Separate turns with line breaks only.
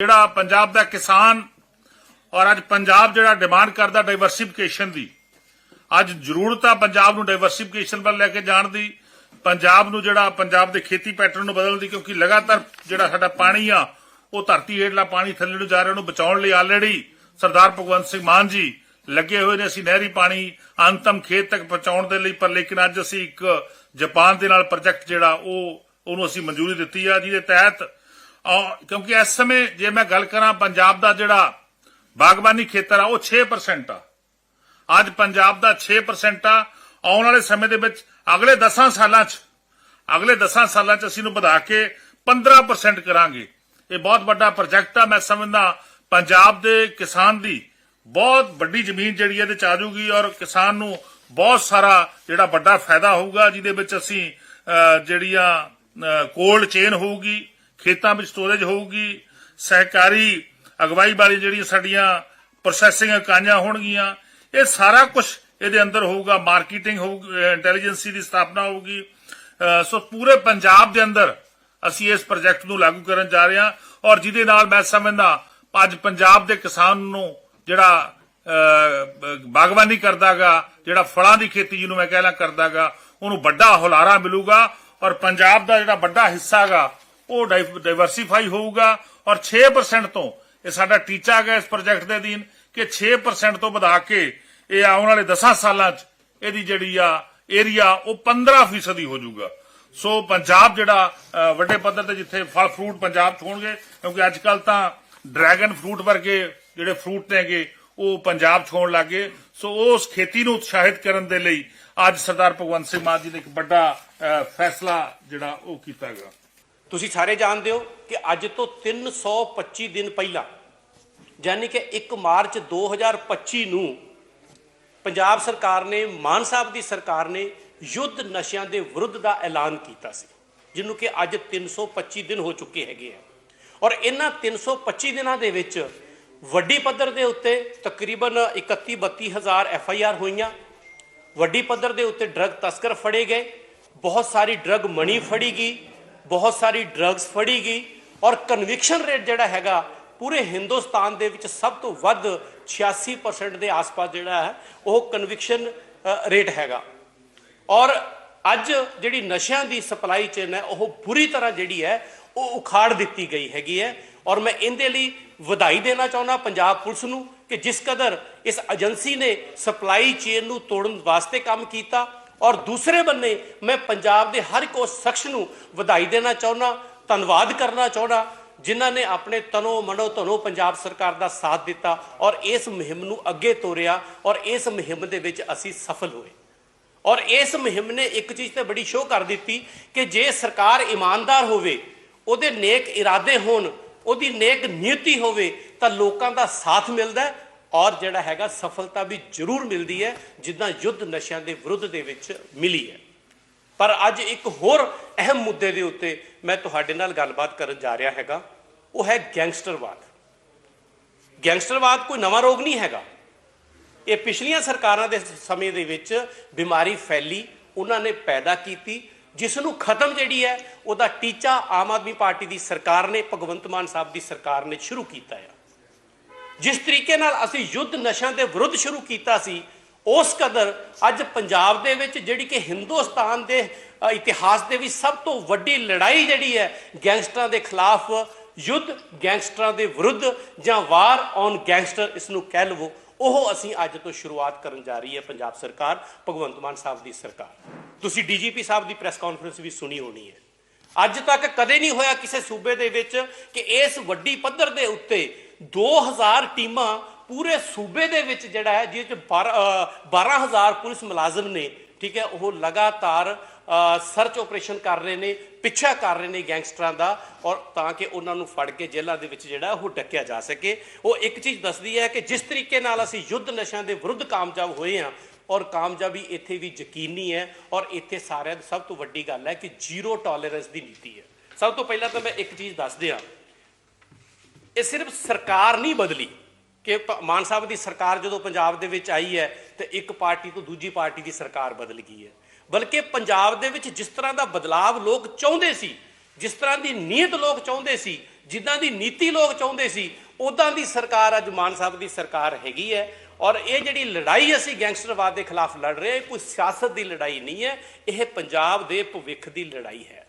ਜਿਹੜਾ ਪੰਜਾਬ ਦਾ ਕਿਸਾਨ ਔਰ ਅੱਜ ਪੰਜਾਬ ਜਿਹੜਾ ਡਿਮਾਂਡ ਕਰਦਾ ਡਾਈਵਰਸਿਫਿਕੇਸ਼ਨ ਦੀ, ਅੱਜ ਜ਼ਰੂਰਤ ਆ ਪੰਜਾਬ ਨੂੰ ਡਾਈਵਰਸਿਫਿਕੇਸ਼ਨ ਵੱਲ ਲੈ ਕੇ ਜਾਣ ਦੀ, ਪੰਜਾਬ ਨੂੰ ਜਿਹੜਾ ਪੰਜਾਬ ਦੇ ਖੇਤੀ ਪੈਟਰਨ ਨੂੰ ਬਦਲਣ ਦੀ, ਕਿਉਂਕਿ ਲਗਾਤਾਰ ਜਿਹੜਾ ਸਾਡਾ ਪਾਣੀ ਆ, ਉਹ ਧਰਤੀ ਹੇਠਲਾ ਪਾਣੀ ਥੱਲੇ ਨੂੰ ਜਾ ਰਿਹਾ, ਉਹਨੂੰ ਬਚਾਉਣ ਲਈ ਆਲਰੇਡੀ ਸਰਦਾਰ ਭਗਵੰਤ ਸਿੰਘ ਮਾਨ ਜੀ ਲੱਗੇ ਹੋਏ ਨੇ। ਅਸੀਂ ਨਹਿਰੀ ਪਾਣੀ ਅੰਤਮ ਖੇਤ ਤੱਕ ਪਹੁੰਚਾਉਣ ਦੇ ਲਈ, ਪਰ ਲੇਕਿਨ ਅੱਜ ਅਸੀਂ ਇੱਕ ਜਾਪਾਨ ਦੇ ਨਾਲ ਪ੍ਰੋਜੈਕਟ ਜਿਹੜਾ, ਉਹ, ਉਹਨੂੰ ਅਸੀਂ ਮਨਜ਼ੂਰੀ ਦਿੱਤੀ ਆ, ਜਿਹਦੇ ਤਹਿਤ ਕਿਉਂਕਿ ਇਸ ਸਮੇਂ ਜੇ ਮੈਂ ਗੱਲ ਕਰਾਂ ਪੰਜਾਬ ਦਾ ਜਿਹੜਾ ਬਾਗਬਾਨੀ ਖੇਤਰ ਆ ਉਹ 6% ਆ। ਅੱਜ ਪੰਜਾਬ ਦਾ 6% ਆ। ਆਉਣ ਵਾਲੇ ਸਮੇਂ ਦੇ ਵਿੱਚ ਅਗਲੇ 10 ਸਾਲਾਂ 'ਚ ਅਗਲੇ 10 ਸਾਲਾਂ 'ਚ ਅਸੀਂ ਨੂੰ ਵਧਾ ਕੇ 15% ਕਰਾਂਗੇ। ਇਹ ਬਹੁਤ ਵੱਡਾ ਪ੍ਰੋਜੈਕਟ ਆ। ਮੈਂ ਸਮਝਦਾ ਪੰਜਾਬ ਦੇ ਕਿਸਾਨ ਦੀ ਬਹੁਤ ਵੱਡੀ ਜ਼ਮੀਨ ਜਿਹੜੀ ਇਹਦੇ ਚ ਆ ਜਾਊਗੀ ਔਰ ਕਿਸਾਨ ਨੂੰ ਬਹੁਤ ਸਾਰਾ ਜਿਹੜਾ ਵੱਡਾ ਫਾਇਦਾ ਹੋਊਗਾ ਜਿਹਦੇ ਵਿੱਚ ਅਸੀਂ ਅਹ, ਜਿਹੜੀਆਂ ਕੋਲਡ ਚੇਨ ਹੋਊਗੀ ਖੇਤਾਂ ਵਿੱਚ ਸਟੋਰੇਜ ਹੋਊਗੀ ਸਹਿਕਾਰੀ ਅਗਵਾਈ ਵਾਲੀ ਜਿਹੜੀਆਂ ਸਾਡੀਆਂ ਪ੍ਰੋਸੈਸਿੰਗ ਇਕਾਈਆਂ ਹੋਣਗੀਆਂ ਇਹ ਸਾਰਾ ਕੁਝ ਇਹਦੇ ਅੰਦਰ ਹੋਊਗਾ ਮਾਰਕੀਟਿੰਗ ਹੋਊਗੀ ਇੰਟੈਲੀਜੈਂਸੀ ਦੀ ਸਥਾਪਨਾ ਹੋਊਗੀ। ਸੋ ਪੂਰੇ ਪੰਜਾਬ ਦੇ ਅੰਦਰ ਅਸੀਂ ਇਸ ਪ੍ਰੋਜੈਕਟ ਨੂੰ ਲਾਗੂ ਕਰਨ ਜਾ ਰਹੇ ਹਾਂ ਔਰ ਜਿਹਦੇ ਨਾਲ ਮੈਂ ਸਮਝਦਾ ਅੱਜ ਪੰਜਾਬ ਦੇ ਕਿਸਾਨ ਨੂੰ ਜਿਹੜਾ ਅਹ, ਬਾਗਬਾਨੀ ਕਰਦਾਗਾ ਜਿਹੜਾ ਫਲਾਂ ਦੀ ਖੇਤੀ ਜਿਹਨੂੰ ਮੈਂ ਕਹਿਣਾ ਕਰਦਾਗਾ ਉਹਨੂੰ ਵੱਡਾ ਹੁਲਾਰਾ ਮਿਲੂਗਾ ਔਰ ਪੰਜਾਬ ਦਾ ਜਿਹੜਾ ਵੱਡਾ ਹਿੱਸਾਗਾ ਉਹ ਡਾਈਵਰਸਿਫਾਈ ਹੋਊਗਾ ਔਰ 6% ਤੋਂ, ਇਹ ਸਾਡਾ ਟੀਚਾ ਹੈਗਾ ਇਸ ਪ੍ਰੋਜੈਕਟ ਦੇ ਅਧੀਨ, ਕਿ 6% ਤੋਂ ਵਧਾ ਕੇ ਇਹ ਆਉਣ ਵਾਲੇ 10 ਸਾਲਾਂ 'ਚ ਇਹਦੀ ਜਿਹੜੀ ਆ ਏਰੀਆ ਉਹ 15% ਹੀ ਹੋ ਜਾਊਗਾ ਸੋ ਪੰਜਾਬ ਜਿਹੜਾ ਵੱਡੇ ਪੱਧਰ ਤੇ ਜਿੱਥੇ ਫਲ ਫਰੂਟ ਪੰਜਾਬ 'ਚ ਹੋਣਗੇ, ਕਿਉਂਕਿ ਅੱਜ ਕੱਲ ਤਾਂ ਡਰੈਗਨ ਫਰੂਟ ਵਰਗੇ ਜਿਹੜੇ ਫਰੂਟ ਨੇਗੇ ਉਹ ਪੰਜਾਬ 'ਚ ਹੋਣ ਲੱਗੇ ਸੋ ਉਸ ਖੇਤੀ ਨੂੰ ਉਤਸ਼ਾਹਿਤ ਕਰਨ ਦੇ ਲਈ ਅੱਜ ਸਰਦਾਰ ਭਗਵੰਤ ਸਿੰਘ ਮਾਨ ਜੀ ਨੇ ਇੱਕ ਵੱਡਾ ਫੈਸਲਾ ਜਿਹੜਾ ਉਹ ਕੀਤਾ ਗਿਆ
ਤੁਸੀਂ ਸਾਰੇ ਜਾਣਦੇ ਹੋ ਕਿ ਅੱਜ ਤੋਂ 325 ਦਿਨ ਪਹਿਲਾਂ, ਯਾਨੀ ਕਿ 1 ਮਾਰਚ 2025 ਨੂੰ ਪੰਜਾਬ ਸਰਕਾਰ ਨੇ, ਮਾਨ ਸਾਹਿਬ ਦੀ ਸਰਕਾਰ ਨੇ ਯੁੱਧ ਨਸ਼ਿਆਂ ਦੇ ਵਿਰੁੱਧ ਦਾ ਐਲਾਨ ਕੀਤਾ ਸੀ, ਜਿਹਨੂੰ ਕਿ ਅੱਜ 325 ਦਿਨ ਹੋ ਚੁੱਕੇ ਹੈਗੇ ਆ। ਔਰ ਇਹਨਾਂ 325 ਦਿਨਾਂ ਦੇ ਵਿੱਚ ਵੱਡੀ ਪੱਧਰ ਦੇ ਉੱਤੇ ਤਕਰੀਬਨ 31 32 ਹਜ਼ਾਰ ਐਫ ਆਈ ਆਰ ਹੋਈਆਂ, ਵੱਡੀ ਪੱਧਰ ਦੇ ਉੱਤੇ ਡਰੱਗ ਤਸਕਰ ਫੜੇ ਗਏ, ਬਹੁਤ ਸਾਰੀ ਡਰੱਗ ਮਣੀ ਫੜੀ ਗਈ ਬਹੁਤ ਸਾਰੀ ਡਰੱਗਸ ਫੜੀ ਗਈ ਔਰ ਕਨਵਿਕਸ਼ਨ ਰੇਟ ਜਿਹੜਾ ਹੈਗਾ ਪੂਰੇ ਹਿੰਦੁਸਤਾਨ ਦੇ ਵਿੱਚ ਸਭ ਤੋਂ ਵੱਧ 86% ਦੇ ਆਸ-ਪਾਸ ਜਿਹੜਾ ਹੈ, ਉਹ ਕਨਵਿਕਸ਼ਨ ਰੇਟ ਹੈਗਾ। ਔਰ ਅੱਜ ਜਿਹੜੀ ਨਸ਼ਿਆਂ ਦੀ ਸਪਲਾਈ ਚੇਨ ਹੈ, ਉਹ ਬੁਰੀ ਤਰ੍ਹਾਂ ਜਿਹੜੀ ਹੈ, ਉਹ ਉਖਾੜ ਦਿੱਤੀ ਗਈ ਹੈਗੀ ਹੈ। ਔਰ ਮੈਂ ਇਹਦੇ ਲਈ ਵਧਾਈ ਦੇਣਾ ਚਾਹੁੰਦਾ ਪੰਜਾਬ ਪੁਲਿਸ ਨੂੰ ਕਿ ਜਿਸ ਕਦਰ ਇਸ ਏਜੰਸੀ ਨੇ ਸਪਲਾਈ ਚੇਨ ਨੂੰ ਤੋੜਨ ਵਾਸਤੇ ਕੰਮ ਕੀਤਾ ਔਰ ਦੂਸਰੇ ਬੰਨੇ ਮੈਂ ਪੰਜਾਬ ਦੇ ਹਰ ਇੱਕ ਉਸ ਸ਼ਖਸ ਨੂੰ ਵਧਾਈ ਦੇਣਾ ਚਾਹੁੰਦਾ, ਧੰਨਵਾਦ ਕਰਨਾ ਚਾਹੁੰਦਾ, ਜਿਨ੍ਹਾਂ ਨੇ ਆਪਣੇ ਤਨੋ ਮਨੋ ਧਨੋ ਪੰਜਾਬ ਸਰਕਾਰ ਦਾ ਸਾਥ ਦਿੱਤਾ ਔਰ ਇਸ ਮੁਹਿੰਮ ਨੂੰ ਅੱਗੇ ਤੋਰਿਆ ਔਰ ਇਸ ਮੁਹਿੰਮ ਦੇ ਵਿੱਚ ਅਸੀਂ ਸਫਲ ਹੋਏ। ਔਰ ਇਸ ਮੁਹਿੰਮ ਨੇ ਇੱਕ ਚੀਜ਼ ਤੇ ਬੜੀ ਸ਼ੋਅ ਕਰ ਦਿੱਤੀ ਕਿ ਜੇ ਸਰਕਾਰ ਇਮਾਨਦਾਰ ਹੋਵੇ, ਉਹਦੇ ਨੇਕ ਇਰਾਦੇ ਹੋਣ, ਉਹਦੀ ਨੇਕ ਨੀਤੀ ਹੋਵੇ, ਤਾਂ ਲੋਕਾਂ ਦਾ ਸਾਥ ਮਿਲਦਾ ਔਰ ਜਿਹੜਾ ਹੈਗਾ ਸਫਲਤਾ ਵੀ ਜ਼ਰੂਰ ਮਿਲਦੀ ਹੈ, ਜਿੱਦਾਂ ਯੁੱਧ ਨਸ਼ਿਆਂ ਦੇ ਵਿਰੁੱਧ ਦੇ ਵਿੱਚ ਮਿਲੀ ਹੈ। ਪਰ ਅੱਜ ਇੱਕ ਹੋਰ ਅਹਿਮ ਮੁੱਦੇ ਦੇ ਉੱਤੇ ਮੈਂ ਤੁਹਾਡੇ ਨਾਲ ਗੱਲਬਾਤ ਕਰਨ ਜਾ ਰਿਹਾ ਹੈਗਾ। ਉਹ ਹੈ ਗੈਂਗਸਟਰਵਾਦ। ਗੈਂਗਸਟਰਵਾਦ ਕੋਈ ਨਵਾਂ ਰੋਗ ਨਹੀਂ ਹੈਗਾ। ਇਹ ਪਿਛਲੀਆਂ ਸਰਕਾਰਾਂ ਦੇ ਸਮੇਂ ਦੇ ਵਿੱਚ ਬਿਮਾਰੀ ਫੈਲੀ, ਉਹਨਾਂ ਨੇ ਪੈਦਾ ਕੀਤੀ ਜਿਸ ਨੂੰ ਖਤਮ ਜਿਹੜੀ ਹੈ, ਉਹਦਾ ਟੀਚਾ ਆਮ ਆਦਮੀ ਪਾਰਟੀ ਦੀ ਸਰਕਾਰ ਨੇ, ਭਗਵੰਤ ਮਾਨ ਸਾਹਿਬ ਦੀ ਸਰਕਾਰ ਨੇ ਸ਼ੁਰੂ ਕੀਤਾ ਹੈ। ਜਿਸ ਤਰੀਕੇ ਨਾਲ ਅਸੀਂ ਯੁੱਧ ਨਸ਼ਿਆਂ ਦੇ ਵਿਰੁੱਧ ਸ਼ੁਰੂ ਕੀਤਾ ਸੀ, ਉਸ ਕਦਰ ਅੱਜ ਪੰਜਾਬ ਦੇ ਵਿੱਚ ਜਿਹੜੀ ਕਿ ਹਿੰਦੁਸਤਾਨ ਦੇ ਇਤਿਹਾਸ ਦੇ ਵਿੱਚ ਸਭ ਤੋਂ ਵੱਡੀ ਲੜਾਈ ਜਿਹੜੀ ਹੈ, ਗੈਂਗਸਟਰਾਂ ਦੇ ਖਿਲਾਫ ਯੁੱਧ, ਗੈਂਗਸਟਰਾਂ ਦੇ ਵਿਰੁੱਧ ਜਾਂ ਵਾਰ ਔਨ ਗੈਂਗਸਟਰ ਇਸ ਨੂੰ ਕਹਿ ਲਵੋ, ਉਹ ਅਸੀਂ ਅੱਜ ਤੋਂ ਸ਼ੁਰੂਆਤ ਕਰਨ ਜਾ ਰਹੀ ਹੈ ਪੰਜਾਬ ਸਰਕਾਰ, ਭਗਵੰਤ ਮਾਨ ਸਾਹਿਬ ਦੀ ਸਰਕਾਰ। ਤੁਸੀਂ ਡੀਜੀਪੀ ਸਾਹਿਬ ਦੀ ਪ੍ਰੈਸ ਕਾਨਫਰੰਸ ਵੀ ਸੁਣੀ ਹੋਣੀ ਹੈ। ਅੱਜ ਤੱਕ ਕਦੇ ਨਹੀਂ ਹੋਇਆ ਕਿਸੇ ਸੂਬੇ ਦੇ ਵਿੱਚ ਕਿ ਇਸ ਵੱਡੀ ਪੱਧਰ ਦੇ ਉੱਤੇ 2000 ਟੀਮਾਂ ਪੂਰੇ ਸੂਬੇ ਦੇ ਵਿੱਚ ਜਿਹੜਾ ਹੈ, ਜਿਹਦੇ ਚ 12000 ਪੁਲਿਸ ਮੁਲਾਜ਼ਮ ਨੇ, ਠੀਕ ਹੈ, ਉਹ ਲਗਾਤਾਰ ਸਰਚ ਆਪਰੇਸ਼ਨ ਕਰ ਰਹੇ ਨੇ, ਪਿੱਛਾ ਕਰ ਰਹੇ ਨੇ ਗੈਂਗਸਟਰਾਂ ਦਾ ਔਰ ਤਾਂ ਕਿ ਉਹਨਾਂ ਨੂੰ ਫੜ ਕੇ ਜੇਲ੍ਹਾਂ ਦੇ ਵਿੱਚ ਜਿਹੜਾ ਉਹ ਡੱਕਿਆ ਜਾ ਸਕੇ। ਉਹ ਇੱਕ ਚੀਜ਼ ਦੱਸਦੀ ਹੈ ਕਿ ਜਿਸ ਤਰੀਕੇ ਨਾਲ ਅਸੀਂ ਯੁੱਧ ਨਸ਼ਿਆਂ ਦੇ ਵਿਰੁੱਧ ਕਾਮਯਾਬ ਹੋਏ ਹਾਂ ਔਰ ਕਾਮਯਾਬੀ ਇੱਥੇ ਵੀ ਯਕੀਨੀ ਹੈ ਔਰ ਇੱਥੇ ਸਾਰਿਆਂ ਦੀ ਸਭ ਤੋਂ ਵੱਡੀ ਗੱਲ ਹੈ ਕਿ ਜ਼ੀਰੋ ਟੋਲਰੈਂਸ ਦੀ ਨੀਤੀ ਹੈ। ਸਭ ਤੋਂ ਪਹਿਲਾਂ ਤਾਂ ਮੈਂ ਇੱਕ ਚੀਜ਼ ਦੱਸ ਦਿਆਂ। ਇਹ ਸਿਰਫ ਸਰਕਾਰ ਨਹੀਂ ਬਦਲੀ ਕਿ ਮਾਨ ਸਾਹਿਬ ਦੀ ਸਰਕਾਰ ਜਦੋਂ ਪੰਜਾਬ ਦੇ ਵਿੱਚ ਆਈ ਹੈ ਤੇ ਇੱਕ ਪਾਰਟੀ ਤੋਂ ਦੂਜੀ ਪਾਰਟੀ ਦੀ ਸਰਕਾਰ ਬਦਲ ਗਈ ਹੈ। ਬਲਕਿ ਪੰਜਾਬ ਦੇ ਵਿੱਚ ਜਿਸ ਤਰ੍ਹਾਂ ਦਾ ਬਦਲਾਵ ਲੋਕ ਚਾਹੁੰਦੇ ਸੀ, ਜਿਸ ਤਰ੍ਹਾਂ ਦੀ ਨੀਅਤ ਲੋਕ ਚਾਹੁੰਦੇ ਸੀ, ਜਿੱਦਾਂ ਦੀ ਨੀਤੀ ਲੋਕ ਚਾਹੁੰਦੇ ਸੀ ਉਦਾਂ ਦੀ ਸਰਕਾਰ ਅੱਜ ਮਾਨ ਸਾਹਿਬ ਦੀ ਸਰਕਾਰ ਹੈਗੀ ਹੈ ਔਰ ਇਹ ਜਿਹੜੀ ਲੜਾਈ ਅਸੀਂ ਗੈਂਗਸਟਰਵਾਦ ਦੇ ਖਿਲਾਫ ਲੜ ਰਹੇ ਹਾਂ, ਇਹ ਕੋਈ ਸਿਆਸਤ ਦੀ ਲੜਾਈ ਨਹੀਂ ਹੈ, ਇਹ ਪੰਜਾਬ ਦੇ ਭਵਿੱਖ ਦੀ ਲੜਾਈ ਹੈ।